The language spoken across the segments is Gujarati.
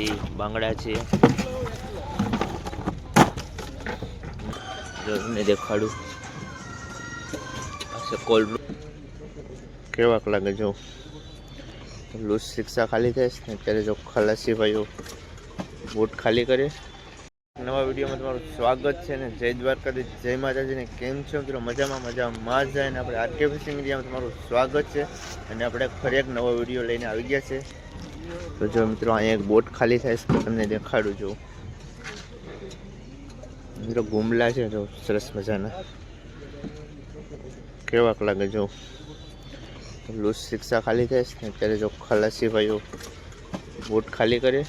પછી બાંગડા છે. તમને દેખાડું. કોલ્ડ કેવાક લાગે જો. લૂઝ રિક્ષા ખાલી છે ને ત્યારે જો ખલાસી ભાઈઓ બોટ ખાલી કરે નવા વિડીયોમાં તમારું સ્વાગત છે ને જય દ્વારકાથી જય માતાજીને કેમ છો મિત્રો? મજામાં મજામાં. જ જાય ને આપણે આરકે ફિશિંગ મીડિયામાં તમારું સ્વાગત છે. અને આપણે ફરી એક નવો વીડિયો લઈને આવી ગયા છે. તો જો મિત્રો, અહીંયા એક બોટ ખાલી થાય છે તમને દેખાડું છું. મિત્રો, ગુમલા છે, જો સરસ મજાના. કેવાક લાગે, જો. લૂઝ રિક્ષા ખાલી થાય ને ત્યારે જો ખલાસી ભાઈઓ બોટ ખાલી કરે.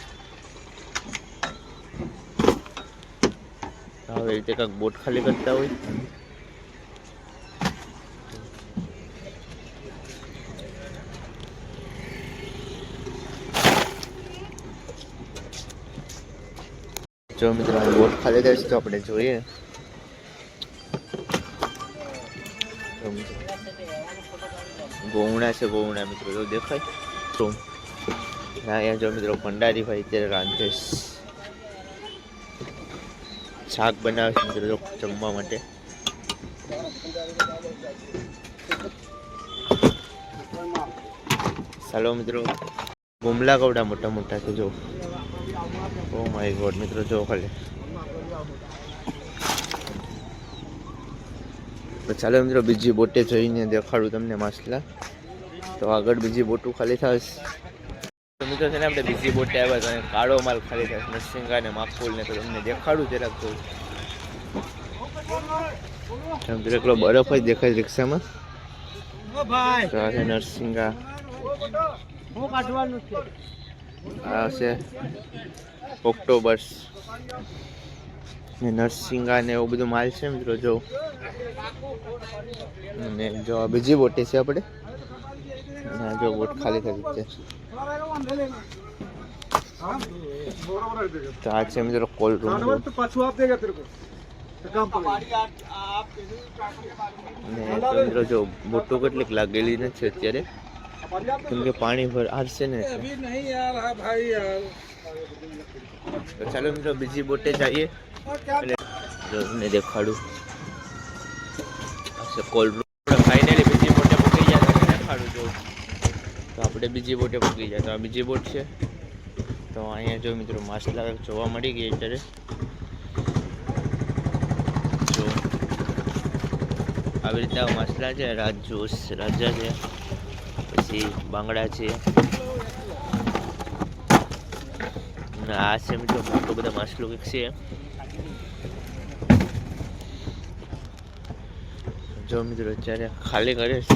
આવી રીતે કાંક બોટ ખાલી કરતા હોય. જો મિત્રો બોટ ખાલી થાય તો આપણે જોઈએ. ગોવણા છે ગોવણા મિત્રો, જો દેખાય? તો અહીંયા જો મિત્રો ભંડારી ભાઈ અત્યારે રાંધે શાક બનાવે છે મિત્રો જમવા માટે. ચાલો મિત્રો, ગુમલા કવડા મોટા મોટા છે, જો. ઓ માય ગોડ મિત્રો જો ખાલી. તો ચાલો મિત્રો બીજી બોટે જઈને દેખાડું તમને માછલા. તો આગળ બીજી બોટું ખાલી થશે. મિત્રો છે ને આપણે બીજી બોટે આવ્યા હતા અને કાળો માલ ખાલી થાય નરસિંગા ને માકુલ ને તો તમને દેખાડું જરાક તો. મિત્રો એકલો બરફ જ દેખાય રિક્ષામાં. નરસિંગા હું કાઢવાનું છે. આવશે ઓક્ટોબર્સ. ને નરસિંગા ને એવું બધું માલ છે મિત્રો, જો. અને જો આ બીજી બોટી છે આપણે ના જો બોટ ખાલી થઈ છે. તો છે મિત્રો કોલ રૂમ. પાછું મિત્રો જો બોટો કેટલીક લાગેલી નથી અત્યારે. કેમ કે પાણી ભર હારશે ને તો ચાલો મિત્રો બીજી બોટે જઈએ. અને દેખાડું. કોલ્ડ ફાઇનલી બીજી બોટે મૂકી જાય તો દેખાડું જો. તો આપણે બીજી બોટે મૂકી જાય તો આ બીજી બોટ છે. તો અહીંયા જો મિત્રો માછલા જોવા મળી ગઈ અત્યારે. આવી રીતે માછલા છે. રાજજોશ રાજા છે. પછી બંગડા છે. આ સેમ તો મોટો બધા માછલો કંઈક છે. જો મિત્રો અત્યારે ખાલી કરીશ